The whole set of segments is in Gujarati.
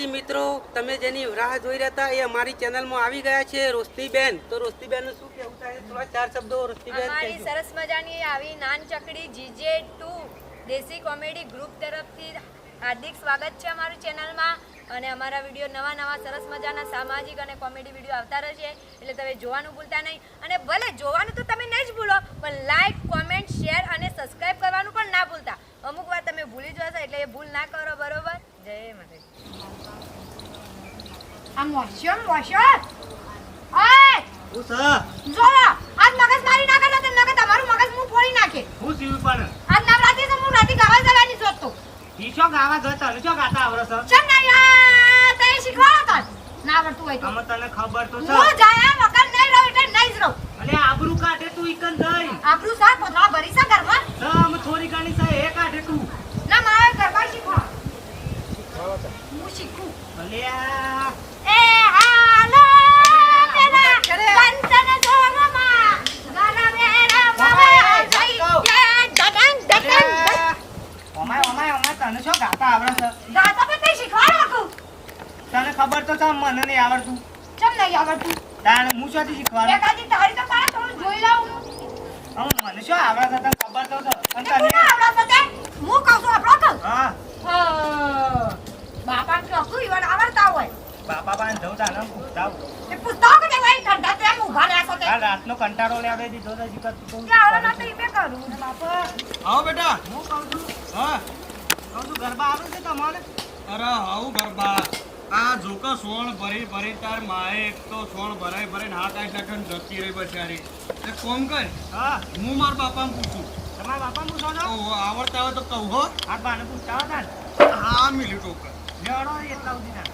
માતાજી મિત્રો તમે જેની રાહ જોઈ રહ્યા હતા એ અમારી ચેનલમાં આવી ગયા છે રોસ્તીબેન તો રોશનીબેન શું કેવું થાય? થોડા ચાર શબ્દો રોસ્તીબેન અમારી. સરસ મજાની આવી નાન ચકડી જીજે ટુ દેશી કોમેડી ગ્રુપ તરફથી હાર્દિક સ્વાગત છે અમારી ચેનલમાં. અને અમારા વીડિયો નવા નવા સરસ મજાના સામાજિક અને કોમેડી વીડિયો આવતા રહેશે. એટલે તમે જોવાનું ભૂલતા નહીં. અને ભલે જોવાનું તો તમે નહીં જ ભૂલો પણ લાઈક કોમેન્ટ શેર અને સબસ્ક્રાઈબ કરવાનું પણ ના ભૂલતા. અમુક વાર તમે ભૂલી જશો એટલે એ ભૂલ ના કરો બરોબર? જય આ મોશો મોશો! ઓય! હું સ જો આજ મગજ મારી ના કરો તો નકર તમારું મગજ હું ફોડી નાખે. હું સીવી પણ. આજ નવરાત્રી છે હું રાતી ગાવા જવાની ઈ છો ગાવા ગાતા છે? ચમ ના યાર તે શીખવાડો તો ના આવડતું હોય તો. આમાં તને ખબર તો છે. હું જાયા વગર નહીં રહું એટલે નહીં જ રહું. અલે આબરૂ કાઢે તું ઈકન જઈ. આપણું સાથ પધરા ભરી સા ઘરમાં સમ થોડી ઘણી છે એ કાઢે તું ના મારે ગરબા શીખવા હું શીખું અલે આ એ હાલો પેલા કંચન જોગમાં ગરબે રમવા જઈ એ ડડંગ ડડંગ ઓમાય ઓમાય ઓમાય તને છો ગાતા આવડે છે ગાતા પણ નહીં શીખવાડો કુ તને ખબર તો તમ મને નહીં આવડતું. કેમ નહીં આવડતું? તાણ હું શોથી શીખવાડું? એકાદી તારી તો પાડે થોડું જોઈ લઉં હું મને શું આવડે છે તને ખબર તો છે. અને તે કોને તને આવડે છે તે હું કહું છું આપણો કહું હા. બાપા ચોખ્ખું ઈવન આવડતા હોય. બાપા પાસે જવું ન પૂછતા એ પૂછતા કે ભાઈ ઠંડા તેમ ઊભા રહેશો તે. કાલ રાતનો કંટાળો લે આવે દીધો તો જીકત તો કે આવડે ના તો ઈ બે કરું બાપા. આવો બેટા. હું કહું છું. હા. કહું છું ગરબા આવે છે તમારે? અરે આવું ગરબા. આ જોકા સોણ ભરી ભરી તાર માએ એક તો સોણ ભરાઈ ભરીને હાથ આઠ નાખીને જતી રહી બચારી. એ કોમ કર. હા. હું મારા બાપાને પૂછું. તમારા બાપા પૂછો છો? તો આવડતા હોય તો કહું હો. આ બાને પૂછતા હતા ને? હા મિલી ટોકર. લેવડો એટલા સુધી ના.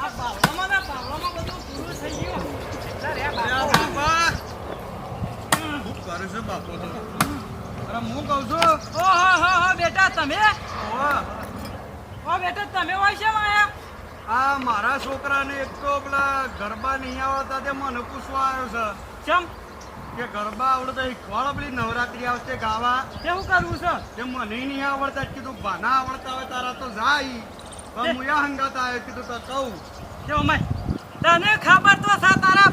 આ બાવળામાં ના બાવળામાં બધું પૂરું થઈ ગયું. એટલે રે બાપા. શું કરે છે બાપો તો? અરે હું કહું છું? ઓ હો હો હો બેટા તમે? ઓ બેટા તમે હોય છે માયા આ મારા છોકરાને એક તો પેલા ગરબા નહીં આવડતા તે મને પૂછવા આવ્યો છે. કેમ કે ગરબા આવડતા શીખવાડો પેલી નવરાત્રી આવશે ગાવા? કેવું કરવું છે? તે મને નહીં આવડતા. કીધું બાના આવડતા હોય તારા તો જાય. પણ હું યા હંગાત આવ્યો કીધું તો કહું. કેવું મય તને તો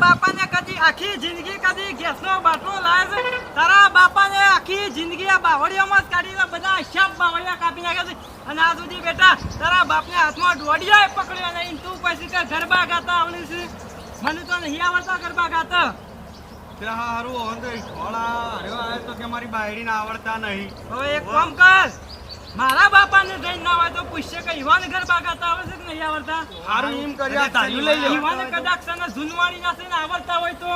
બાપાને કદી આખી જિંદગી કદી ગેસનો બાટલો લાવે છે? તારા બાપાને આખી જિંદગી આ બાવળીઓમાં જ કાઢીને બધા શબ બાવળિયા કાપી નાખ્યા છે. અને આ સુધી બેટા તારા બાપને હાથમાં દોડિયા પકડ્યો નહીં તું પછી કે ગરબા ગાતા આવડી છે. મને તો નહીં આવડતા ગરબા ગાતા. તે હારું તો શીખવાડા તો કે મારી બાયડીને આવડતા નહીં. હવે એક કામ કર. મારા બાપાને જઈને ના હોય તો પૂછશે કે ઈવાને ઘર બાગાતા આવે છે કે નહીં આવડતા? હારું એમ કર્યા તારી લઈ લે. ઈવાને કદાચ સને જૂનવાણી ના થઈને આવડતા હોય તો?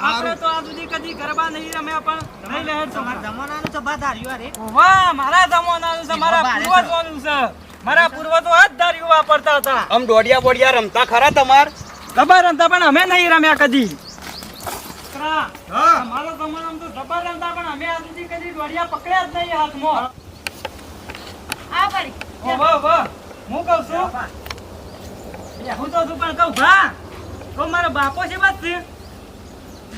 આપણે તો આ સુધી કદી ગરબા નહીં રમ્યા પણ નહીં લહેર તો જમાનાનું તો હાર્યું અરે વાહ મારા જમાનાનું છે મારા છે. પૂર્વજોનું છે. મારા પૂર્વજો હાથ ધાર્યું વાપરતા હતા. આમ દોડિયા બોડિયા રમતા ખરા તમાર? ગબર રમતા પણ અમે નહીં રમ્યા કદી. મારો હા. અમારા જમાનામાં તો જબર રમતા પણ અમે આ સુધી કદી દોડિયા પકડ્યા જ નહીં હાથમાં. આ પડી ઓ વાહ વાહ હું કહું છું? હું તો છું પણ કહું ભા તો મારો બાપો છે બસ છે.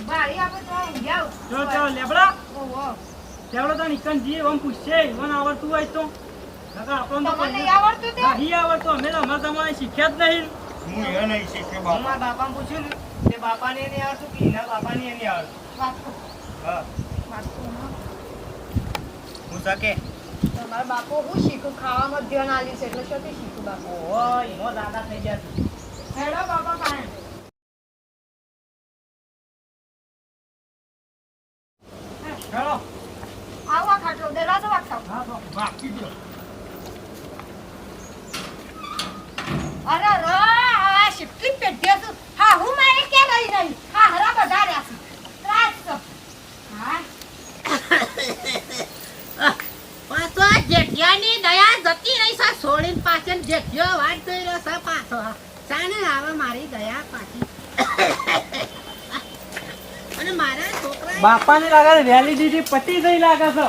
બારી આપણે તો ઊંઘ્યા જો તો લેબડા. ઓહો લેબડો તો નિકન જીએ ઓમ પૂછશે મને આવડતું હોય તો. નકર આપણને તો નહીં આવડતું તે? નહીં આવડતું અમે તો અમારા તમારે શીખ્યા જ નહીં. હું એ નહીં શીખ્યો બાપા. મારા બાપાને પૂછ્યું ને તે બાપાને નહીં આવડતું કે એના બાપાને એ નહીં આવડતું. હું. શકે તમારા બાપો હું શીખું? ખાવામાં ધ્યાન આલ્યું છે એટલે શું શીખું બાપો. એનો દાદા થઈ જશે. હેડો બાપા પાસે ચાલો આવો આ ખાટલો દરવાજો વાગતા હા તો બાકી દો અરે રો આ શિફ્ટલી પેઢીઓ છું હા હું મારે કે રહી રહી હા હરા બધા રહ્યા છે ત્રાસ તો હા પાછો આ જેઠિયાની દયા જતી રહી છે છોડીને પાછળ જેઠિયો વાટ જોઈ રહ્યો છે પાછો ચાને આવે મારી દયા પાછી અને મારા છોકરા બાપાને લાગે વેલિડિટી પતી ગઈ લાગે છે.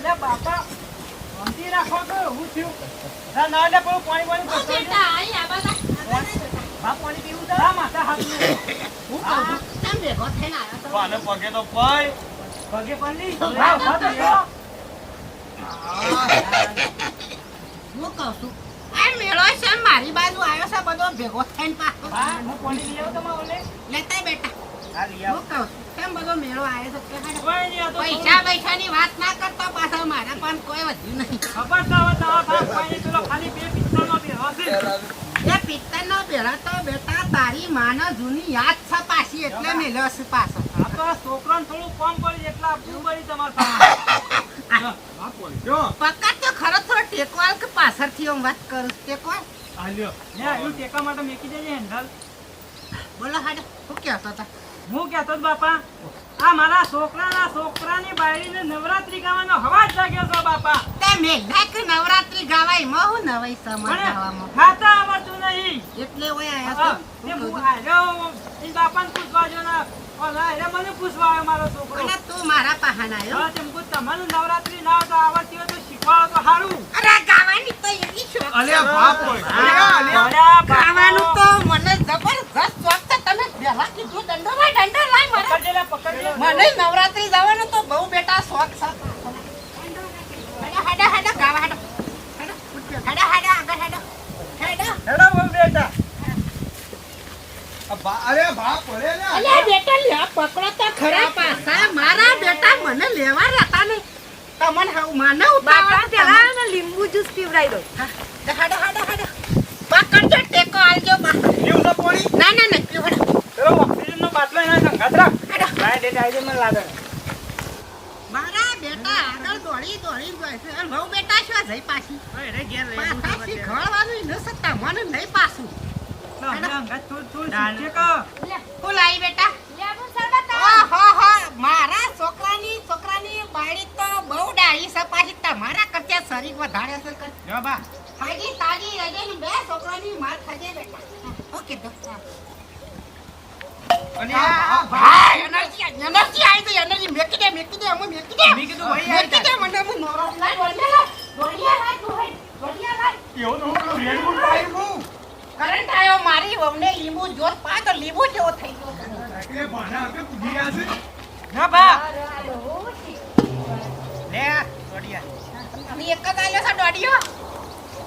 તો બાપ, રાખો તો હું થયું? ના ના પેલું પાણી પાણી પાણી પીવું હું થઈને તો? પાને પગે તો પાય પગે. પડી. હું કહું મેળો. હું હું મેળો ના કરતો પાછો તારી માનો જૂની યાદ છે પાછી એટલે મેલ્યો છે પાછો છોકરાને થોડું કોમ પડી એટલે આપવું પડી તમારે પકડ તો ખરો થોડો ટેકવાલ કે પાછળથી હું વાત કરું ટેકવાલ? આ લ્યો ને ટેકા માટે મેકી દેજે હેન્ડલ. બોલો હાડે શું કહેતો હતા હું કહેતો બાપા આ મારા છોકરાના છોકરાની બાયડીને નવરાત્રી ગાવાનો હવાજ જાગ્યો છો બાપા. તે મેઘા કે નવરાત્રી ગાવાયમાં હું નવાઈ સમજ મને ગાવામાં? ખાતા આવડતું નહીં. એટલે ઓય આયા તો? તે હું આર્યો, ઈ બાપાને પૂછવા જો ને ઓલા એ મને પૂછવા આવ્યો મારો. છોકરો. અને તું મારા પાહન આવ્યો હા, તેમ મુકું તમને નવરાત્રી ના તો આવડતી હોય તો શીખવાડો તો સારું અરે ગાવાની તો એવી શોખ. અલ્યા બાપ ભોળા બાપા. ગાવાનું તો મને જબરજસ્ત શોખ છે તમે દંડો લાય દંડો લાય મને પકડજે લે, મને નવરાત્રી જવાનો તો બહુ બેટા શોખ છે. હેડો હેડો હેડો ગાવા હેડો. હેડો હેડો હેડો આગળ હેડો. હેડો. હેડો બહુ બેટા. અરે બાપ પડે ને. અલ્યા બેટા લે પકડો તો ખરા પાછા. મારા બેટા મને લેવા રહેતા ને તમને હાવ માને બાપા ઉતાવળ પેલા ને લીંબુ જ્યુસ પીવડાવી દો. હાડો હાડો હાડો ટેકો આલજો બા પીવું છે પાણી ના ના ના પીવો હેડો. પેલો ઓક્સિજનનો બાટલો એના સંગાત રાખ. હેડો ડેટ આવી મને લાગે. મારા બેટા આગળ દોડી દોડી અને બેટા શું જઈ પાછી? હવે એને ઘેર લઈ જવું પાછા શીખવાડવાનું ન સત્તા મને નહીં પાછું. કો. હું બેટા લેબુ શરબત ઓહો હો મારા છોકરાની છોકરાની બાળી તો બહુ ડાળી છે પાછી તમારા કરતા શરીર વધારે છે કે જો બા. હાજી તાજી રજેની બે છોકરાની માર ખાજે બેટા ઓકે તો અને આ આ ભાઈ એનર્જી એનર્જી આવી ગઈ એનર્જી મેકી દે મેકી દે અમે મેકી દે મેં કીધું ભાઈ આવી મેકી દે મને હું નોરો લાય દોડિયા લાય દોડિયા લાય દોડિયા દોડિયા લાય એવું તો હું પેલું રેડ બુલ પાયું છું. કરંટ આવ્યો મારી વહુને લીંબુ જોર પા તો લીંબુ જેવો થઈ ગયો એટલે ભાના આપે કૂદી ગયા છે. જો બા. લે, દોડિયા. અને એક જ આલ્યો છે દોડિયો?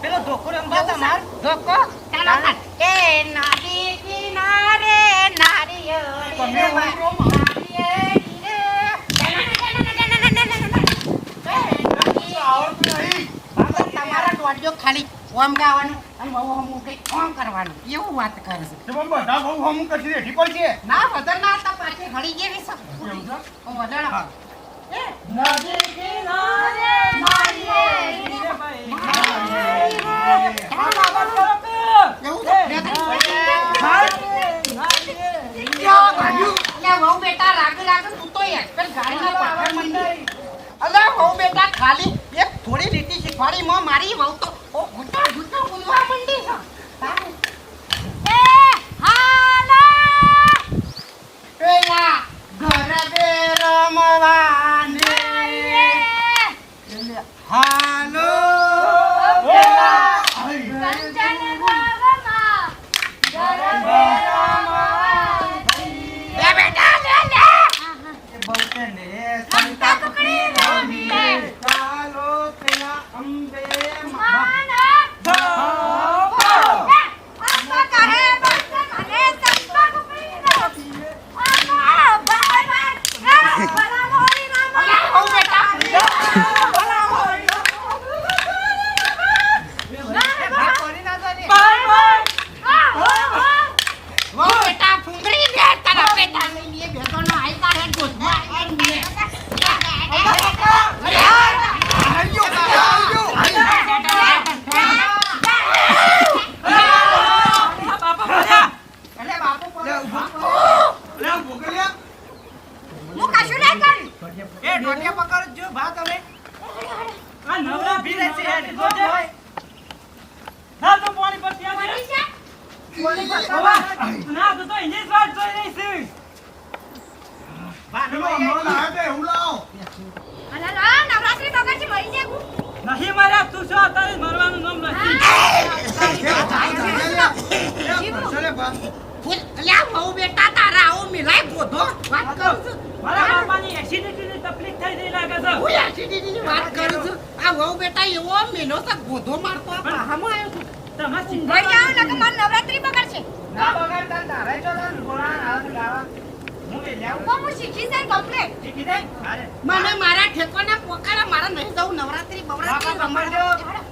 પેલો ધોકો રમવા તમાર? ધોકો? ચાલો. એ નદી કિનારે તમે દોડિયો ખાલી ઓમ ગાવાનું અને બહુ હમું કંઈક ઓમ કરવાનું. એવું વાત કરે છે. ના બધા બહુ હમું કરશે રેઠી પડશે ના હળી જેવી છે ઓ વજન નદી કિનારે નારિયેળી રે. આ બાબા તરફ. એવું છે? એ, બે હા. ક્યાં ભાગ્યું? અલ્યા વહુ બેટા રાગ રાગ તું તો યાર પેલી ગાડીના પાછળ મંડી. અલ્યા વહુ બેટા ખાલી એક થોડી રીતિ શીખવાડી માં મારી વહુ તો ઓ ઘૂંટા ઘૂંટા બોલવા મંડી છે હા. પેલા ગરબે રમવાને હાલો જો તકલીફ થઈ રહી લાગે છે વાત કરું છું આ વહુ બેટા એવો મેનો તો ગોધો મારતો આ પાહામાં આવ્યો છું નવરાત્રી બગડશે. ના બગડતા તારે જો ગોળા આવ ગાવા મને મારા ઠેકોના પોકારા મારા નહીં જવું નવરાત્રી બવરાત્રી